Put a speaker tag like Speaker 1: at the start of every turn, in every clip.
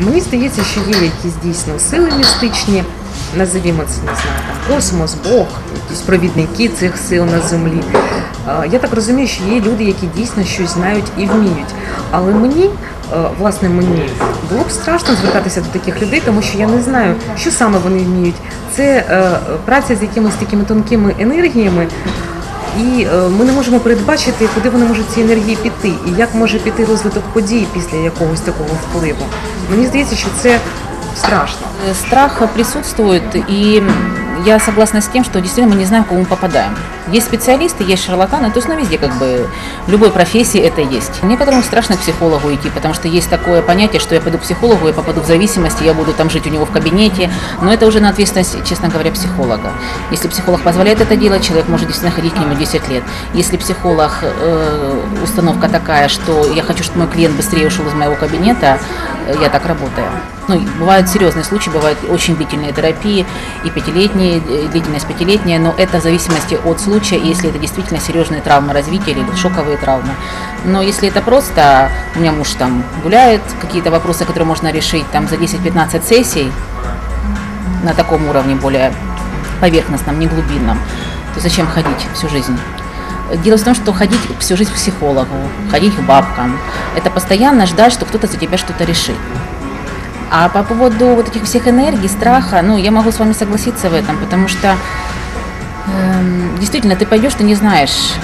Speaker 1: Мені здається, що є якісь дійсно сили містичні, називімо це, не знаю, там, космос, Бог, якісь провідники цих сил на землі. Е, Я так розумію, що є люди, які дійсно щось знають і вміють. Але мені, е, власне, мені було б страшно звертатися до таких людей, тому що я не знаю, що саме вони вміють. Це е, праця з якимись такими тонкими енергіями. І е, ми не можемо передбачити, куди вони можуть ці енергії піти, і як може піти розвиток подій після якогось такого впливу. Мені здається, що це страшно.
Speaker 2: Э, Страх присутствует, и я согласна с тем, что действительно мы не знаем, в кого мы попадаем. Есть специалисты, есть шарлатаны, то есть ну, везде как бы в любой профессии это есть. Некоторым страшно к психологу идти, потому что есть такое понятие, что я пойду к психологу, я попаду в зависимость, я буду там жить у него в кабинете, но это уже на ответственность, честно говоря, психолога. Если психолог позволяет это делать, человек может действительно ходить к нему 10 лет. Если психолог, э, установка такая, что я хочу, чтобы мой клиент быстрее ушел из моего кабинета, я так работаю. Ну, и бывают серьезные случаи, бывают очень длительные терапии, и пятилетние, э, длительность пятилетняя, но это в зависимости от случая, и если это действительно серьезные травмы развития или шоковые травмы. Но если это просто, у меня муж там гуляет, какие-то вопросы, которые можно решить там за 10-15 сессий, на таком уровне более поверхностном, не глубинном, то зачем ходить всю жизнь? Дело в том, что ходить всю жизнь к психологу, ходить к бабкам, это постоянно ждать, что кто-то за тебя что-то решит. А по поводу вот этих всех энергий, страха, ну, я могу с вами согласиться в этом, потому что эм, действительно ты пойдешь, ты не знаешь.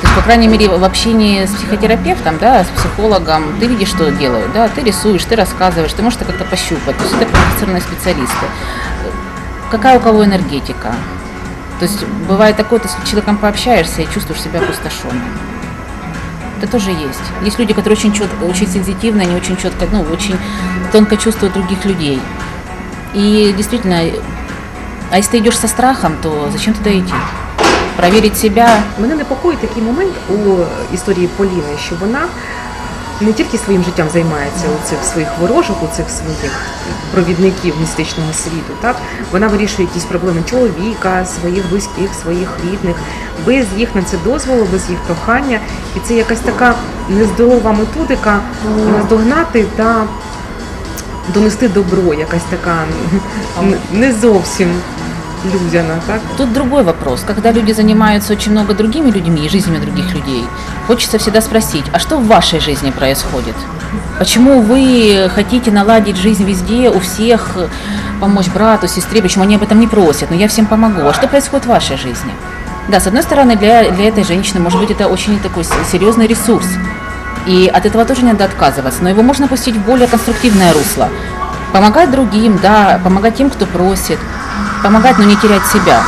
Speaker 2: То есть, по крайней мере, в общении с психотерапевтом, да, с психологом, ты видишь, что делают, да, ты рисуешь, ты рассказываешь, ты можешь это как-то пощупать. То есть это квалифицированные специалисты. Какая у кого энергетика? То есть бывает такое, ты с человеком пообщаешься и чувствуешь себя опустошенным. Это тоже есть. Есть люди, которые очень четко, очень сенситивно, они очень четко, ну, очень тонко чувствуют других людей. И действительно, а если ты идешь со страхом, то зачем туда идти? Проверить себя,
Speaker 1: Мене непокоїть такий момент у історії Поліни, що вона не тільки своїм життям займається у цих своїх ворожок, у цих своїх провідників містичного світу. Так вона вирішує якісь проблеми чоловіка, своїх близьких, своїх рідних, без їх на це дозволу, без їх прохання. І це якась така нездорова методика наздогнати та донести добро, якась така не зовсім людяна. Так
Speaker 2: Тут другой вопрос. Когда люди занимаются очень много другими людьми и жизнями других людей, хочется всегда спросить, а что в вашей жизни происходит? Почему вы хотите наладить жизнь везде, у всех, помочь брату, сестре, почему они об этом не просят? Но я всем помогу. А что происходит в вашей жизни? Да, с одной стороны, для, для этой женщины, может быть, это очень такой серьезный ресурс. И от этого тоже надо отказываться, но его можно пустить в более конструктивное русло. Помогать другим, да, помогать тем, кто просит, помогать, но не терять себя.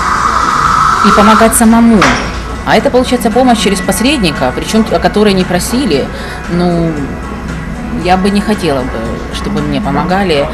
Speaker 2: И помогать самому. А это получается помощь через посредника, причем о которой не просили. Ну, я бы не хотела бы, чтобы мне помогали,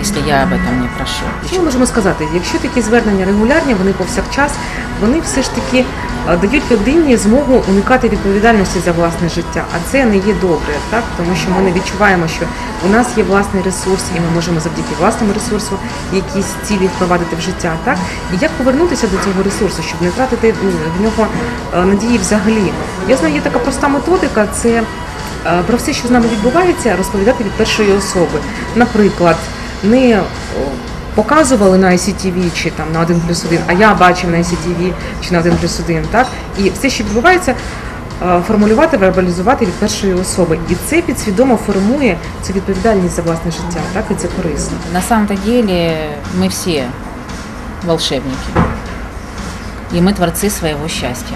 Speaker 2: если я об этом не прошу.
Speaker 1: Що ми можемо сказати? Якщо такі звернення регулярні, вони повсякчас, вони все ж таки дають людині змогу уникати відповідальності за власне життя. А це не є добре, так тому що ми не відчуваємо, що у нас є власний ресурс, і ми можемо завдяки власному ресурсу якісь цілі впровадити в життя. Так і як повернутися до цього ресурсу, щоб не втратити в нього е, надії взагалі. Я знаю, є така проста методика. Це е, про все, що з нами відбувається, розповідати від першої особи. Наприклад, не показували на ICTV чи там на 1 плюс 1, а я бачив на ICTV чи на 1 плюс 1, так? І все, що відбувається, е, формулювати, вербалізувати від першої особи. І це підсвідомо формує цю відповідальність за власне життя, так? І це корисно.
Speaker 2: На самом-то деле мы все волшебники. И мы творцы своего счастья.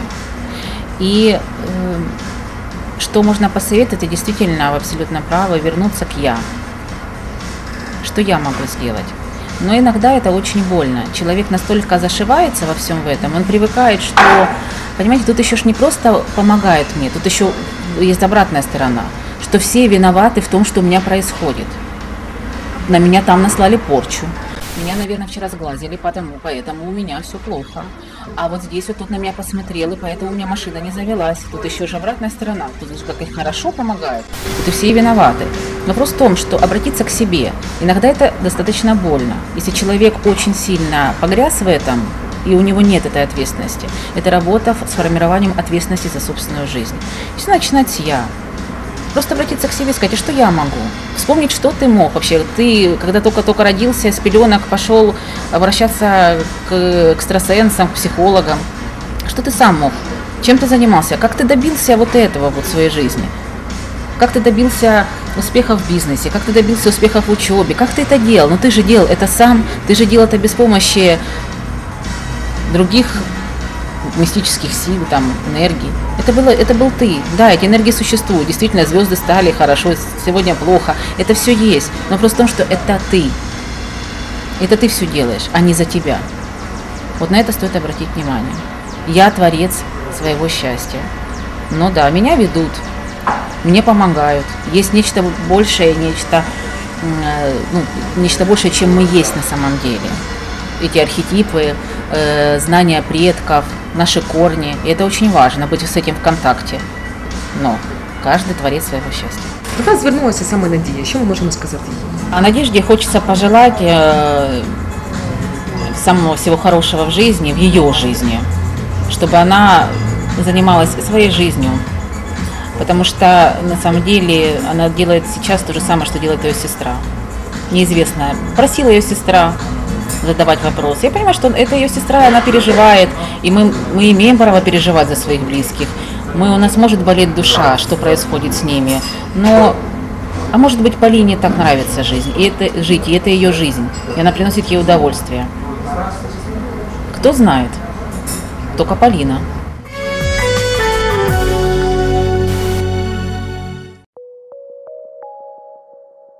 Speaker 2: И э, что можно посоветовать, это действительно вы абсолютно правы, вернуться к «я». Что я могу сделать? Но иногда это очень больно. Человек настолько зашивается во всем в этом, он привыкает, что, понимаете, тут еще ж не просто помогает мне, тут еще есть обратная сторона, что все виноваты в том, что у меня происходит на меня там наслали порчу. Меня, наверное, вчера сглазили, потому, поэтому у меня все плохо. А вот здесь вот тут на меня посмотрел, и поэтому у меня машина не завелась. Тут еще же обратная сторона. Тут же как хорошо помогают. Тут и все виноваты. Вопрос в том, что обратиться к себе. Иногда это достаточно больно. Если человек очень сильно погряз в этом, и у него нет этой ответственности, это работа с формированием ответственности за собственную жизнь. Если начинать с «я», просто обратиться к себе и сказать, а что я могу? Вспомнить, что ты мог вообще. Ты, когда только-только родился, с пеленок пошел обращаться к экстрасенсам, к психологам. Что ты сам мог? Чем ты занимался? Как ты добился вот этого вот в своей жизни? Как ты добился успеха в бизнесе? Как ты добился успеха в учебе? Как ты это делал? Ну ты же делал это сам, ты же делал это без помощи других мистических сил, там, энергии. Это, было, это был ты. Да, эти энергии существуют. Действительно, звезды стали хорошо, сегодня плохо. Это все есть. Но просто в том, что это ты. Это ты все делаешь, а не за тебя. Вот на это стоит обратить внимание. Я творец своего счастья. Но да, меня ведут, мне помогают. Есть нечто большее, нечто, э, ну, нечто большее, чем мы есть на самом деле. Эти архетипы, э, знания предков, наши корни. И это очень важно, быть с этим в контакте. Но каждый творец своего счастья.
Speaker 1: До вас звернулася саме Надія. Що ми можемо сказати їй?
Speaker 2: А Надежде хочется пожелать э, самого всего хорошего в жизни, в ее жизни, чтобы она занималась своей жизнью, потому что на самом деле она делает сейчас то же самое, что делает ее сестра. Неизвестно, просила ее сестра задавать вопросы. Я понимаю, что это ее сестра, она переживает, и мы, мы имеем право переживать за своих близких. Мы, у нас может болеть душа, что происходит с ними, но а может быть, Полине так нравится жизнь, и это жить, и это ее жизнь, и она приносит ей удовольствие. Кто знает? Только Полина.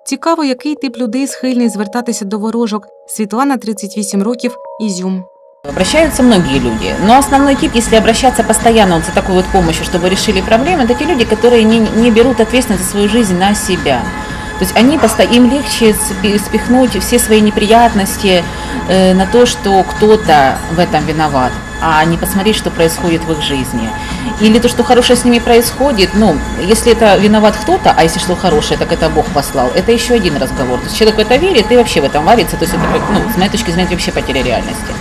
Speaker 1: Цікаво, який тип людей схильний звертатися до ворожок. Світлана 38 років, Ізюм.
Speaker 2: Обращаются многие люди, но основной тип, если обращаться постоянно вот за такой вот помощью, чтобы решили проблемы, это те люди, которые не, не берут ответственность за свою жизнь на себя. То есть они посто... им легче спи- спихнуть все свои неприятности э, на то, что кто-то в этом виноват, а не посмотреть, что происходит в их жизни. Или то, что хорошее с ними происходит, ну, если это виноват кто-то, а если что хорошее, так это Бог послал, это еще один разговор. То есть человек в это верит и вообще в этом варится, то есть это, ну, с моей точки зрения, вообще потеря реальности.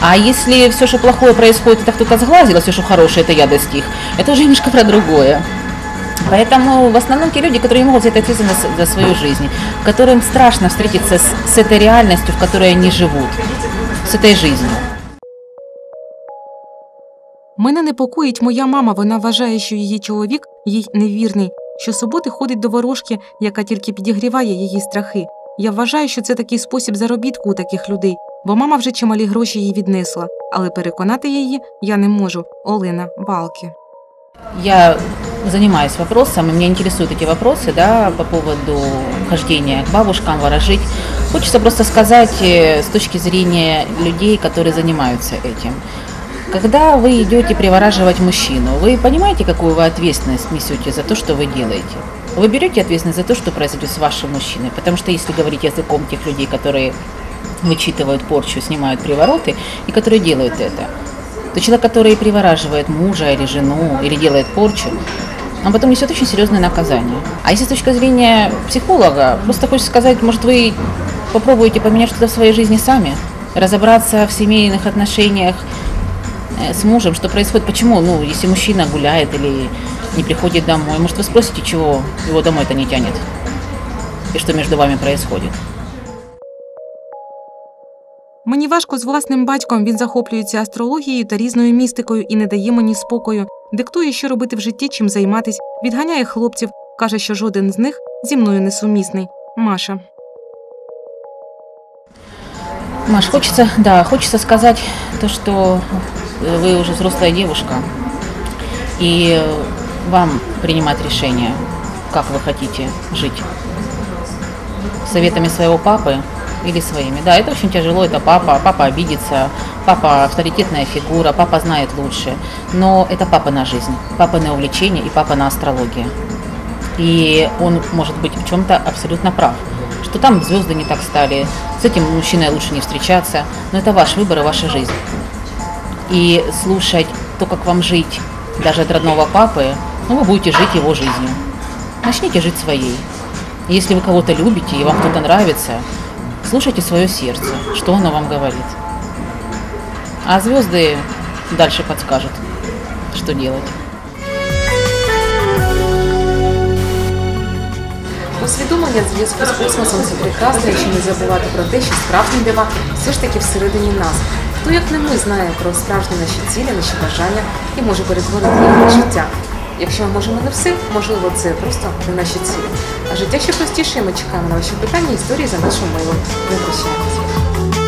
Speaker 2: А если все, что плохое происходит, это кто-то сглазил, а все, что хорошее, это я достиг, это уже немножко про другое. Поэтому в основном те люди, которые не могут взять ответственность за свою жизнь, которым страшно встретиться с, с этой реальностью, в которой они живут, с этой жизнью.
Speaker 1: Мене непокоїть моя мама. Вона вважає, що її чоловік їй невірний. Щосуботи ходить до ворожки, яка тільки підігріває її страхи. Я вважаю, що це такий спосіб заробітку у таких людей, бо мама вже чималі гроші їй віднесла, але переконати її я не можу. Олена Балки.
Speaker 2: Я занимаюсь вопросом, и меня интересуют эти вопросы да, по поводу хождения к бабушкам, ворожить. Хочется просто сказать э, с точки зрения людей, которые занимаются этим. Когда вы идете привораживать мужчину, вы понимаете, какую вы ответственность несете за то, что вы делаете? Вы берете ответственность за то, что произойдет с вашим мужчиной. Потому что если говорить языком тех людей, которые вычитывают порчу, снимают привороты, и которые делают это, то человек, который привораживает мужа или жену, или делает порчу, он потом несет очень серьезное наказание. А если с точки зрения психолога, просто хочется сказать, может, вы попробуете поменять что-то в своей жизни сами, разобраться в семейных отношениях с мужем, что происходит, почему, ну, если мужчина гуляет или не приходит домой, может, вы спросите, чего его домой-то не тянет, и что между вами происходит.
Speaker 1: Мені важко з власним батьком. Він захоплюється астрологією та різною містикою і не дає мені спокою. Диктує, що робити в житті, чим займатись, відганяє хлопців, каже, що жоден з них зі мною не сумісний. Маша.
Speaker 2: Маш, хочется, да, хочется сказать то, что э, вы уже взрослая девушка, и вам принимать решение, как вы хотите жить. Советами своего папы или своими. Да, это очень тяжело, это папа, папа обидится, папа авторитетная фигура, папа знает лучше. Но это папа на жизнь, папа на увлечение и папа на астрология. И он может быть в чем-то абсолютно прав. Что там звезды не так стали, с этим мужчиной лучше не встречаться. Но это ваш выбор и ваша жизнь И слушать то, как вам жить, даже от родного папы, ну, вы будете жить его жизнью. Начните жить своей. Если вы кого-то любите и вам кто-то нравится, слушайте свое сердце, что оно вам говорит. А звезды дальше подскажут, что делать.
Speaker 1: Усвідомлення зв'язку з космосом це прекрасно, якщо не забувати про те, що справжні дива все ж таки всередині нас. Хто як не ми знає про справжні наші цілі, наші бажання і може перетворити їх на життя. Якщо ми можемо не все, можливо, це просто не наші цілі. А життя ще простіше, ми чекаємо на ваші питання історії за нашим мейлом. Не прощаємося.